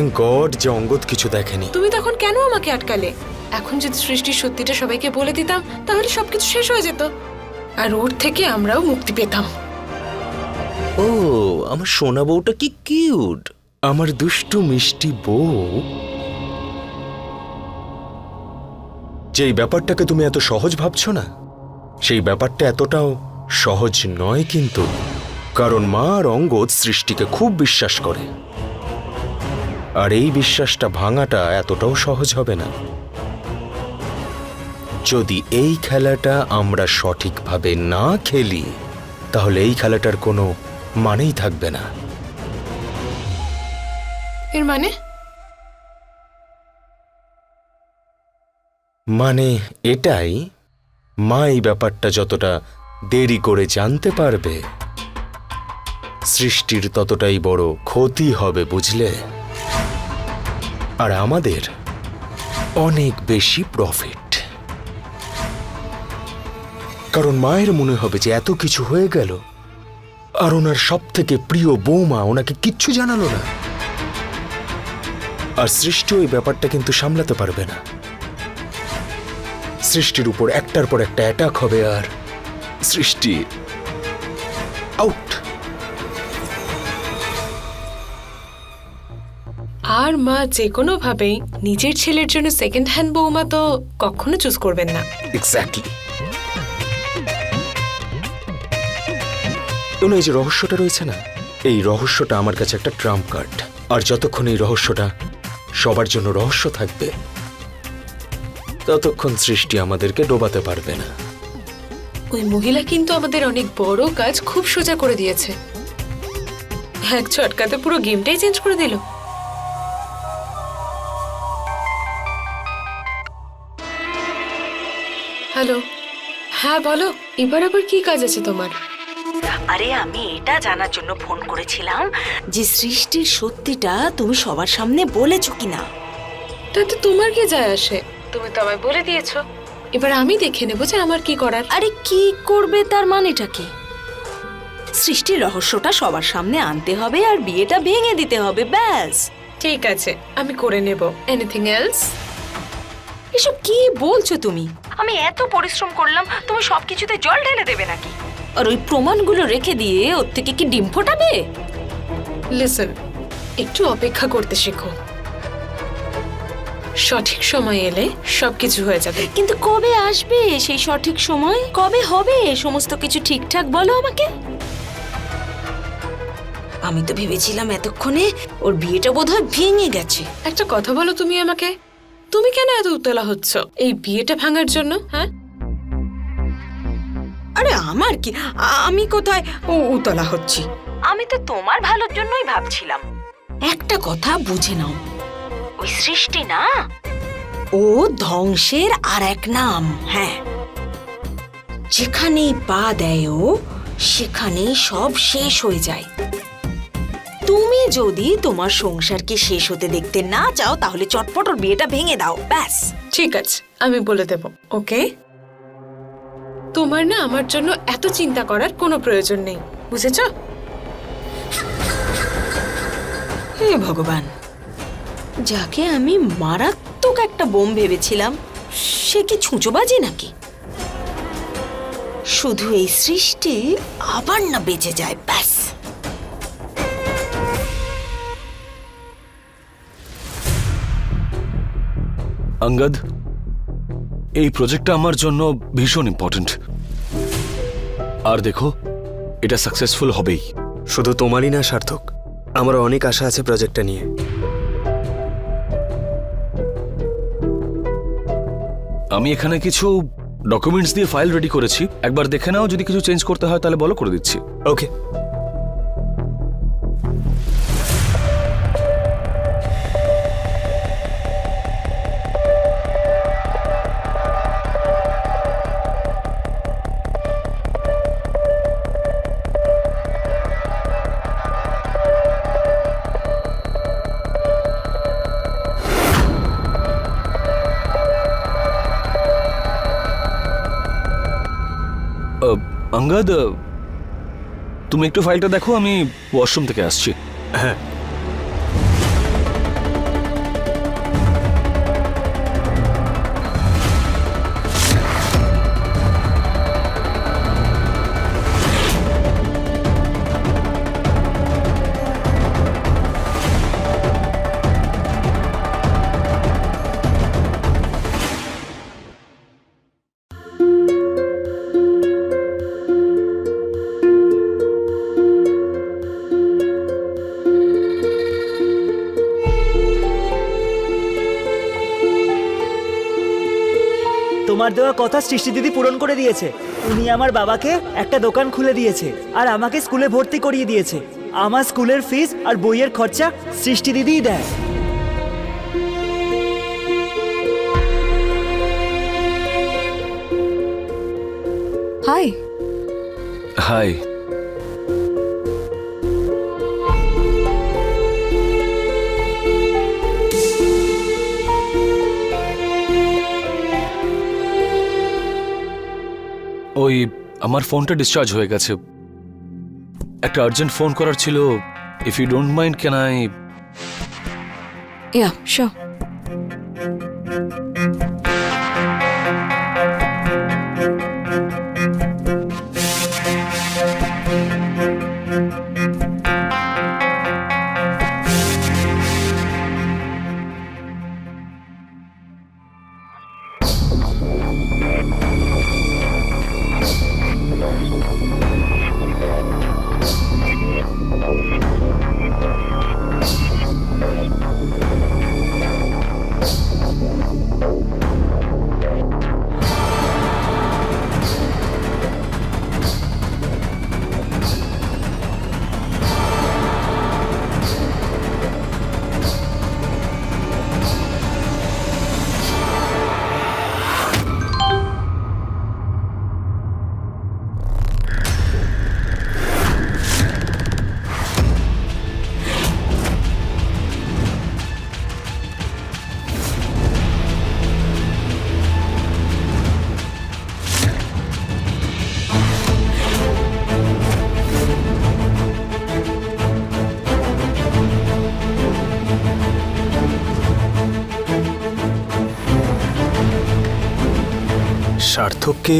Thank god যে অঙ্গদ কিছু দেখেনি। তুমি তখন কেন আমাকে আটকালে? এখন যদি সৃষ্টির সত্যিটা সবাইকে বলে দিতাম তাহলে সবকিছু শেষ হয়ে যেত। আর ওর থেকে আমরাও মুক্তি পেতাম। ও আমার সোনা বউটা কি কিউট। আমার দুষ্টু মিষ্টি বউ। যেই ব্যাপারটাকে তুমি এত সহজ ভাবছ না? সেই ব্যাপারটা এতটাও সহজ নয় কিন্তু কারণ মা আর অঙ্গদ সৃষ্টিকে খুব বিশ্বাস করে। আর এই বিশ্বাসটা ভাঙাটা এতটাও সহজ হবে না। যদি এই খেলাটা আমরা সঠিকভাবে না খেলি তাহলে এই খেলাটার কোনো মানেই থাকবে না। এর মানে? মানে এটাই মা এই ব্যাপারটা যতটা দেরি করে জানতে পারবে সৃষ্টির ততটাই বড় ক্ষতি হবে বুঝলে? আর আমাদের অনেক বেশি প্রফিট কারণ মায়ের মনে হবে যে এত কিছু হয়ে গেল, আর ওনার সব থেকে প্রিয় বৌমা ওনাকে কিচ্ছু জানালো না। আর সৃষ্টি ওই ব্যাপারটা কিন্তু সামলাতে পারবে না। সৃষ্টির উপর একটার পর একটা অ্যাটাক হবে আর সৃষ্টি আউট আর মা যে কোনো ভাবেই নিজের ছেলের জন্য সেকেন্ড হ্যান্ড বৌমা তো কখনো চুজ করবেন না। এক্স্যাক্টলি এই যে রহস্যটা রয়েছে না? এই রহস্যটা আমার কাছে একটা ট্রাম্প কার্ড আর যতক্ষণ এই রহস্যটা সবার জন্য রহস্য থাকবে ততক্ষণ সৃষ্টি আমাদেরকে ডোবাতে পারবে না। ওই মহিলা কিন্তু আমাদের অনেক বড় কাজ খুব সোজা করে দিয়েছে। এক ছটকাতে পুরো গেমটাই চেঞ্জ করে দিল। হ্যালো। হ্যাঁ বলো এবার আবার কি কাজ আছে তোমার? আরে আমি এটা জানার জন্য ফোন করেছিলাম যে সৃষ্টির সত্যিটা তুমি সবার সামনে বলেছ কিনা। তাতে তোমার কি যায় আসে? তুমি তো আমায় বলে দিয়েছ। এবার আমি দেখে নেব যে আমার কি করার। আরে কি করবে তার মানেটা কি? সৃষ্টির রহস্যটা সবার সামনে আনতে হবে আর বিয়েটা ভেঙে দিতে হবে ব্যাস। ঠিক আছে আমি করে নেব। এনিথিং এলস এসব কি বলছো তুমি? আমি এত পরিশ্রম করলাম তুমি সবকিছুতে জল ঢেলে দেবে নাকি? আর ওই প্রমাণগুলো রেখে দিয়ে ওর থেকে কি ডিম ফোটাবে? লিসন একটু অপেক্ষা করতে শেখো। সঠিক সময় এলে সবকিছু হয়ে যাবে। কিন্তু কবে আসবে সেই সঠিক সময়? কবে হবে? সমস্ত কিছু ঠিকঠাক বলো আমাকে। আমি তো ভেবেছিলাম এতক্ষণে ওর বিয়েটা বোধহয় ভেঙে গেছে। একটা কথা বলো তুমি আমাকে। তুমি কেন এত উতলা হচ্ছ? এই বিয়েটা ভাঙার জন্য হ্যাঁ? আরে আমার কি? আমি কোথায় ও উতলা হচ্ছি? আমি তো তোমার ভালোর জন্যই ভাবছিলাম। একটা কথা বুঝে নাও। ওই সৃষ্টি না? ও ধ্বংসের আর এক নাম হ্যাঁ। যেখানেই পা দেয় ও সেখানেই সব শেষ হয়ে যায়। যদি তোমার সংসারকে শেষ হতে দেখতে না চাও তাহলে চটপট ওর বিয়েটা ভেঙে দাও। ব্যাস। ঠিক আছে আমি বলে দেব। ওকে? তোমার না আমার জন্য এত চিন্তা করার কোনো প্রয়োজন নেই বুঝেছ? হে ভগবান যাকে আমি মারাত্মক একটা বোম ভেবেছিলাম সে কি ছুঁচোবাজি নাকি? শুধু এই সৃষ্টি আবার না বেঁচে যায় ব্যাস। আঙ্গাদ এই প্রজেক্টটা আমার জন্য ভীষণ ইম্পর্ট্যান্ট আর দেখো এটা সাকসেসফুল হবেই। শুধু তোমারই না সার্থক। আমার অনেক আশা আছে প্রজেক্টটা নিয়ে। আমি এখানে কিছু ডকুমেন্টস দিয়ে ফাইল রেডি করেছি। একবার দেখে নাও যদি কিছু চেঞ্জ করতে হয় তাহলে বলো করে দিচ্ছি। ওকে আঙ্গাদ তুমি একটু ফাইলটা দেখো আমি ওয়াশরুম থেকে আসছি। হ্যাঁ। তোমার দেওয়া কথা সৃষ্টি দিদি পূরণ করে দিয়েছে। উনি আমার বাবাকে একটা দোকান খুলে দিয়েছে আর আমাকে স্কুলে ভর্তি করিয়ে দিয়েছে। আমার স্কুলের ফিস আর বইয়ের খরচা সৃষ্টি দিদিই দেয়। হাই। হাই। ওই আমার ফোনটা ডিসচার্জ হয়ে গেছে। একটা আর্জেন্ট ফোন করার ছিল। If you don't mind can I yeah sure Thank you. সার্থককে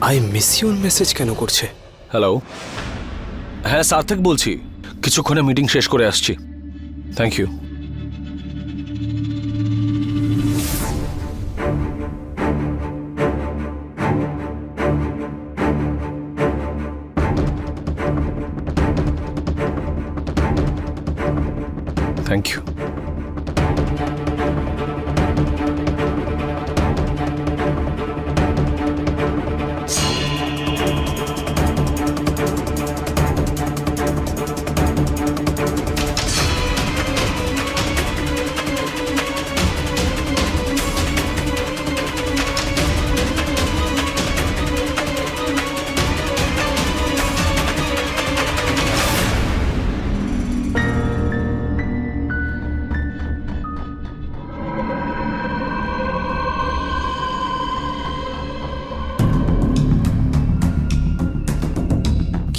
আই মিস ইউর মেসেজ কেন করছে? হ্যালো হ্যাঁ সার্থক বলছি। কিছুক্ষণে মিটিং শেষ করে আসছি। থ্যাংক ইউ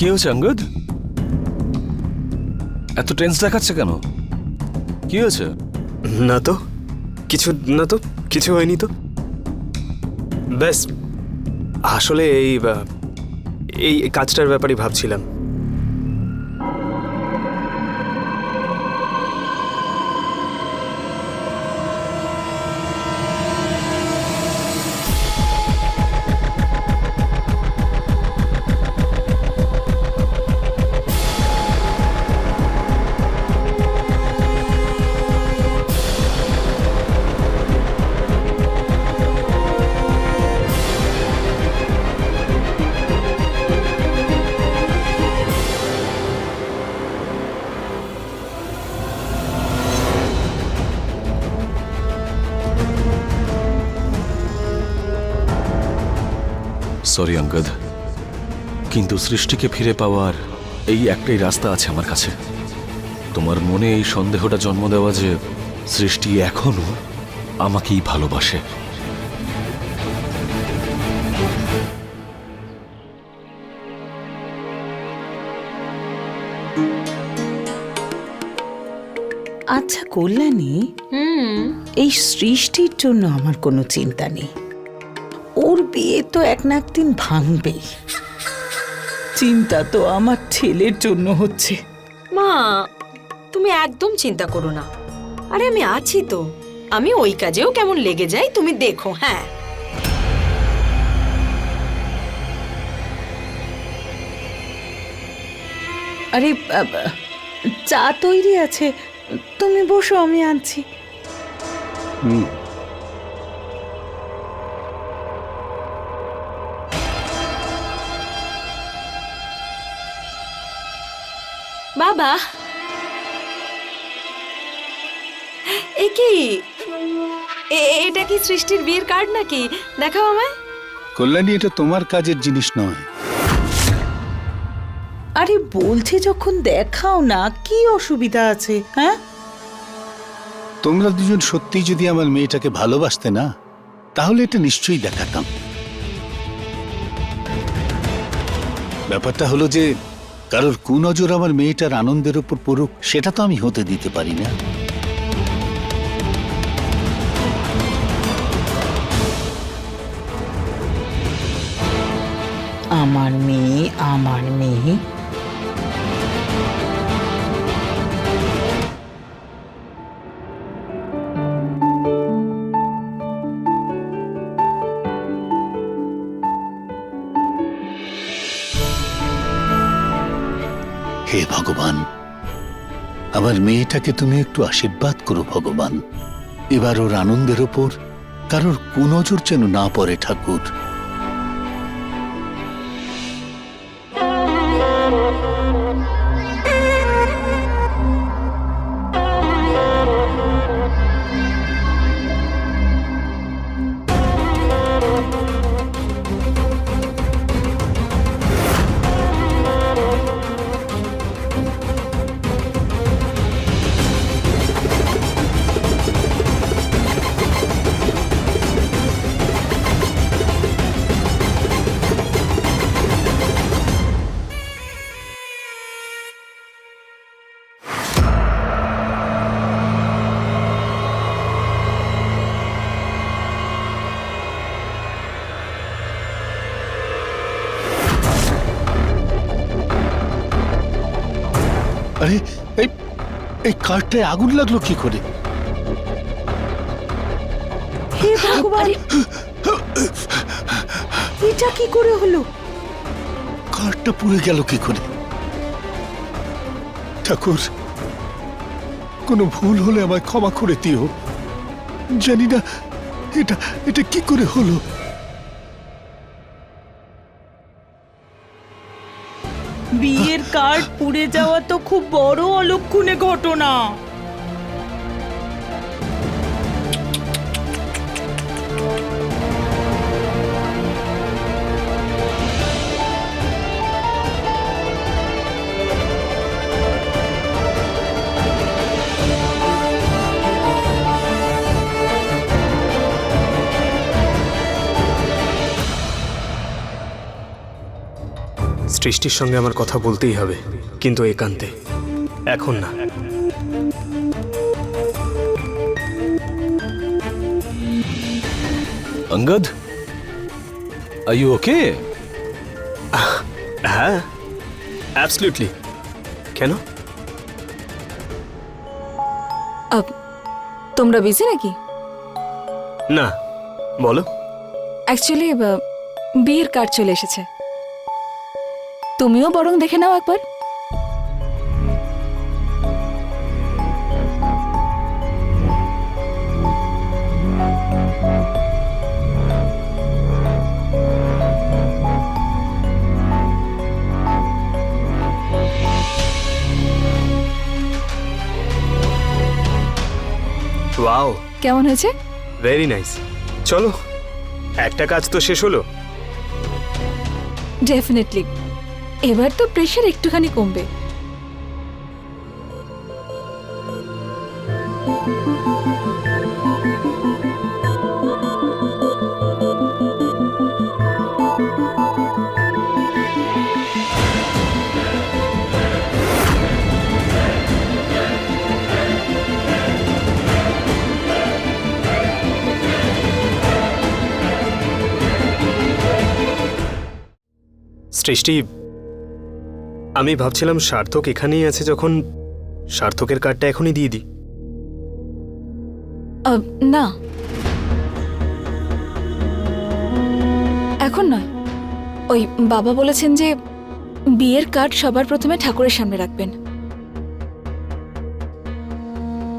কি হয়েছে অঙ্গদ এত টেন্স দেখাচ্ছে কেন? কি হয়েছে? না তো, কিছু, না তো, কিছু হয়নি তো। ব্যাস, আসলে এই এই কাজটার ব্যাপারে ভাবছিলাম। সরি অঙ্গদ কিন্তু সৃষ্টিকে ফিরে পাওয়ার এই একটাই রাস্তা আছে আমার কাছে। তোমার মনে এই সন্দেহটা জন্ম দেওয়া যে সৃষ্টি এখনও আমাকেই ভালোবাসে। আচ্ছা কল্যাণী এই সৃষ্টির জন্য আমার কোনো চিন্তা নেই। বিয়ে তো এক না একদিন ভাঙবেই। চিন্তা তো আমার ছেলের জন্য হচ্ছে। মা তুমি একদম চিন্তা করো না। আরে আমি আছি তো। আমি ওই কাজেও কেমন লেগে যাই তুমি দেখো হ্যাঁ। আরে চা তৈরি আছে। তুমি বসো আমি আনছি। বাবা এ কি? এ- এটা কি সৃষ্টির বিয়ের কার্ড নাকি? দেখাও আমায়। কল্যাণী এটা তোমার কাজের জিনিস নয়। আরে বলছে যখন দেখাও না কি অসুবিধা আছে হ্যাঁ? তোমরা দুজন সত্যিই যদি আমার মেয়েটাকে ভালোবাসতে না তাহলে এটা নিশ্চয়ই দেখাতাম। ব্যাপারটা হলো যে কারোর কুনজর আমার মেয়েটার আনন্দের উপর পড়ুক, সেটা তো আমি হতে দিতে পারি না। আমার মেয়ে আমার মেয়ে। ভগবান। আমার মেয়েটাকে তুমি একটু আশীর্বাদ করো ভগবান। এবার ওর আনন্দের ওপর কারোর কুনজর যেন না পড়ে ঠাকুর। কার্ডটায় আগুন লাগল কি করে? হে ভগবান! এটা কি করে হলো? কার্ডটা পুড়ে গেল কি করে? ঠাকুর কোনো ভুল হলে আমায় ক্ষমা করে দিও। জানি না এটা এটা কি করে হলো? বিয়ের কার্ড পুড়ে যাওয়া তো খুব বড় অলক্ষণে ঘটনা। সৃষ্টির সঙ্গে আমার কথা বলতেই হবে কিন্তু একান্তে। এখন না। অঙ্গদ আর ইউ ওকে হ্যাঁ অ্যাবসলিউটলি কেন? তোমরা বিজি নাকি? না বলো। অ্যাকচুয়ালি বিয়ের কার্ড চলে এসেছে। তুমিও বরং দেখে নাও একবার। ওয়াও। কেমন হয়েছে? ভেরি নাইস চলো একটা কাজ তো শেষ হলো। ডেফিনেটলি এবার তো প্রেশার একটুখানি কমবে। সৃষ্টি আমি ভাবছিলাম সার্থক এখানেই আছে যখন সার্থকের কার্ডটা এখনই দিয়ে দিই। না। এখন নয়। ওই বাবা বলেছেন যে বিয়ের কার্ড সবার প্রথমে ঠাকুরের সামনে রাখবেন।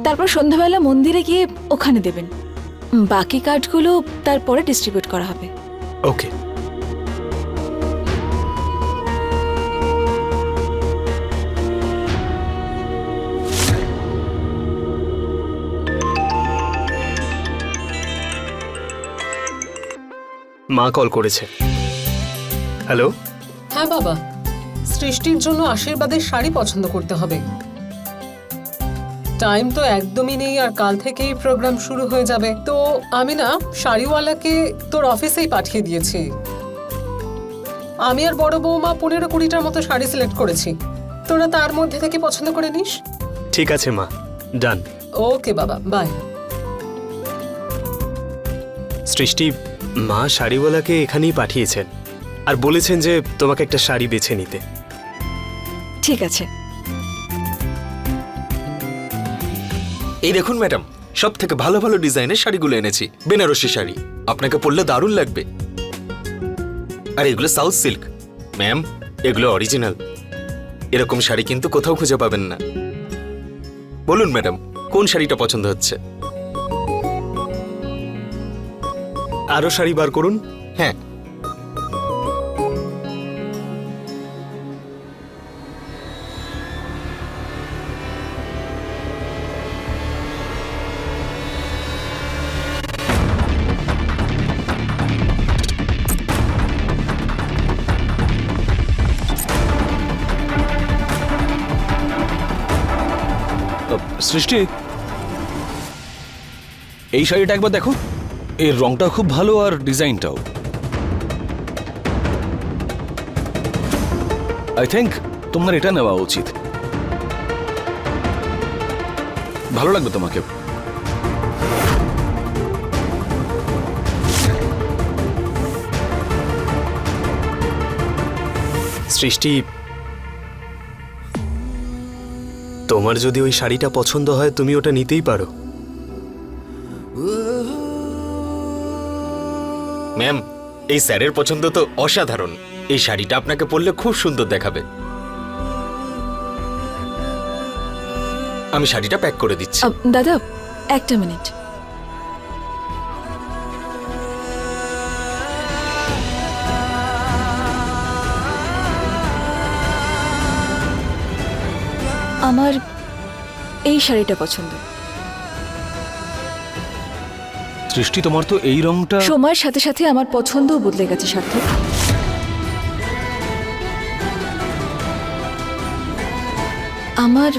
তারপর সন্ধ্যাবেলা মন্দিরে গিয়ে ওখানে দেবেন। বাকি কার্ডগুলো তারপরে ডিস্ট্রিবিউট করা হবে। ওকে। মা কল করেছে। হ্যালো? হ্যাঁ বাবা। সৃষ্টির জন্য আশীর্বাদের শাড়ি পছন্দ করতে হবে। টাইম তো একদমই নেই আর কাল থেকেই প্রোগ্রাম শুরু হয়ে যাবে। তো আমি না শাড়িওয়ালাকে তোর অফিসেই পাঠিয়ে দিয়েছি। আমি আর বড় বৌমা পনেরো কুড়িটার মতো শাড়ি সিলেক্ট করেছি। তোরা তার মধ্যে থেকে পছন্দ করে নিস। ঠিক আছে মা ডান। ওকে বাবা বাই। সৃষ্টি মা শাড়িওয়ালাকে এখানেই পাঠিয়েছেন আর বলেছেন যে তোমাকে একটা শাড়ি বেছে নিতে। ঠিক আছে। এই দেখুন ম্যাডাম সব থেকে ভালো ভালো ডিজাইনের শাড়িগুলো এনেছি বেনারসি শাড়ি। আপনাকে পরলে দারুণ লাগবে। আর এগুলো সাউথ সিল্ক। ম্যাম এগুলো অরিজিনাল। এরকম শাড়ি কিন্তু কোথাও খুঁজে পাবেন না। বলুন ম্যাডাম কোন শাড়িটা পছন্দ হচ্ছে? আরও শাড়ি বার করুন। হ্যাঁ। সৃষ্টি এই শাড়িটা একবার দেখো। এর রংটা খুব ভালো আর ডিজাইনটাও। আই থিঙ্ক তোমার এটা নেওয়া উচিত। ভালো লাগবে তোমাকে। সৃষ্টি, তোমার যদি ওই শাড়িটা পছন্দ হয়, তুমি ওটা নিতেই পারো। ম্যাম এই স্যারের পছন্দ তো অসাধারণ। এই শাড়িটা আপনাকে পরলে খুব সুন্দর দেখাবে। আমি শাড়িটা প্যাক করে দিচ্ছি। দাদা, একটা মিনিট। আমার এই শাড়িটা পছন্দ। সৃষ্টি তোমার তো এই রংটা সময়ের সাথে সাথে আমার পছন্দও বদলে গেছে সার্থক। আমার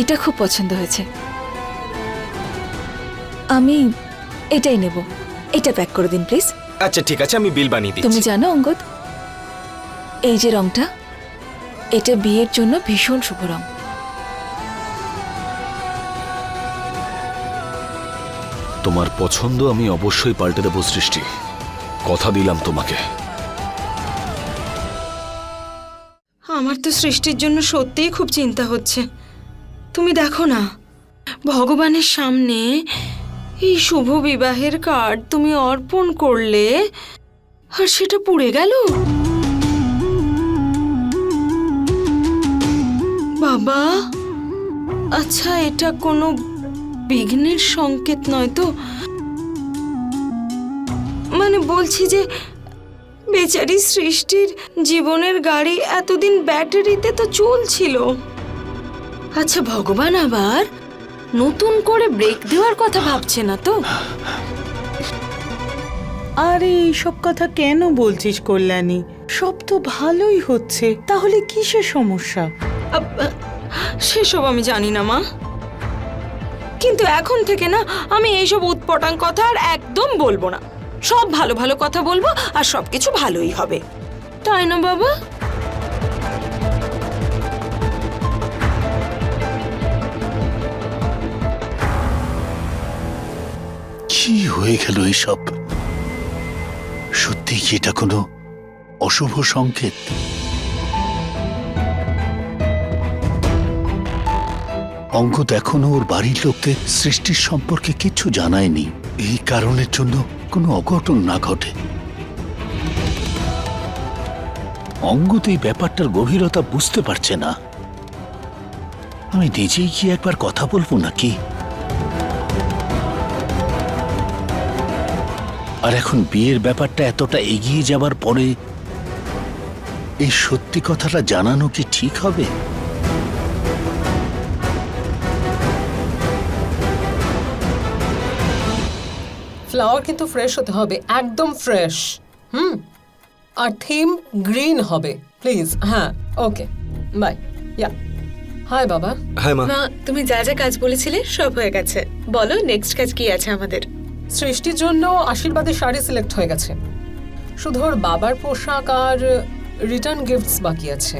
এটা খুব পছন্দ হয়েছে। আমি এটাই নেব। এটা প্যাক করে দিন প্লিজ। আচ্ছা ঠিক আছে আমি বিল বানিয়ে তুমি জানো অঙ্গদ এই যে রংটা এটা বিয়ের জন্য ভীষণ শুভ রং। তোমার পছন্দ আমি অবশ্যই পাল্টে দেবো সৃষ্টি। কথা দিলাম তোমাকে। আমার তো সৃষ্টির জন্য সত্যিই খুব চিন্তা হচ্ছে। তুমি দেখো না, ভগবানের সামনে এই শুভ বিবাহের কার্ড তুমি অর্পণ করলে আর সেটা পুড়ে গেল? বাবা আচ্ছা এটা কোনো বিঘ্নের সংকেত নয় তো? মানে বলছি যে বেচারি সৃষ্টির জীবনের গাড়ি এতদিন ব্যাটারিতে তো চলছিল। আচ্ছা ভগবান আবার? নতুন করে ব্রেক দেওয়ার কথা ভাবছে না তো? আরে এইসব কথা কেন বলছিস কল্যাণী? সব তো ভালোই হচ্ছে। তাহলে কিসের সমস্যা? সেসব আমি জানি না মা। কিন্তু এখন থেকে না, আমি এইসব উৎপটাং কথা আর একদম বলব না। সব ভালো ভালো কথা বলব আর সবকিছু ভালোই হবে। তাই না, বাবা? কি হয়ে গেল এইসব? সত্যি কি এটা কোনো অশুভ সংকেত? অঙ্গদ এখনও ওর বাড়ির লোকদের সৃষ্টির সম্পর্কে কিছু জানায়নি। এই কারণের জন্য কোনো অঘটন না ঘটে। অঙ্গদ এই ব্যাপারটার গভীরতা বুঝতে পারছে না। আমি নিজেই কি একবার কথা বলব নাকি? আর এখন বিয়ের ব্যাপারটা এতটা এগিয়ে যাবার পরে এই সত্যি কথাটা জানানো কি ঠিক হবে? ফ্লাওয়ার কিন্তু ফ্রেশ হতে হবে একদম ফ্রেশ। হুম? আর থিম গ্রিন হবে প্লিজ। হ্যাঁ ওকে বাই ইয়া। হাই বাবা। হ্যাঁ মা। মা তুমি যা যা কাজ বলেছিলে সব হয়ে গেছে। বলো নেক্সট কাজ কি আছে আমাদের? সৃষ্টির জন্য আশীর্বাদের শাড়ি সিলেক্ট হয়ে গেছে। শুধু ওর বাবার পোশাক আর রিটার্ন গিফটস বাকি আছে।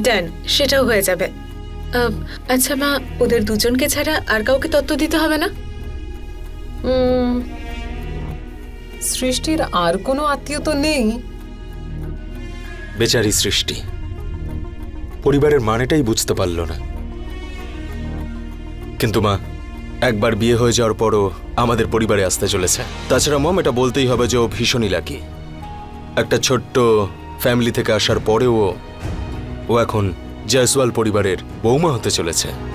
ডান সেটাও হয়ে যাবে। আচ্ছা মা ওদের দুজনকে ছাড়া আর কাউকে তত্ত্ব দিতে হবে না? সৃষ্টির আর কোনো আত্মীয় তো নেই? বেচারি সৃষ্টি। পরিবারের মানেটাই বুঝতে পারল না। কিন্তু মা, একবার বিয়ে হয়ে যাওয়ার পরও আমাদের পরিবারে আসতে চলেছে। তাছাড়া মম, এটা বলতেই হবে যে ও ভীষণই লাকি একটা ছোট্ট ফ্যামিলি থেকে আসার পরেও ও এখন জয়সওয়াল পরিবারের বৌমা হতে চলেছে।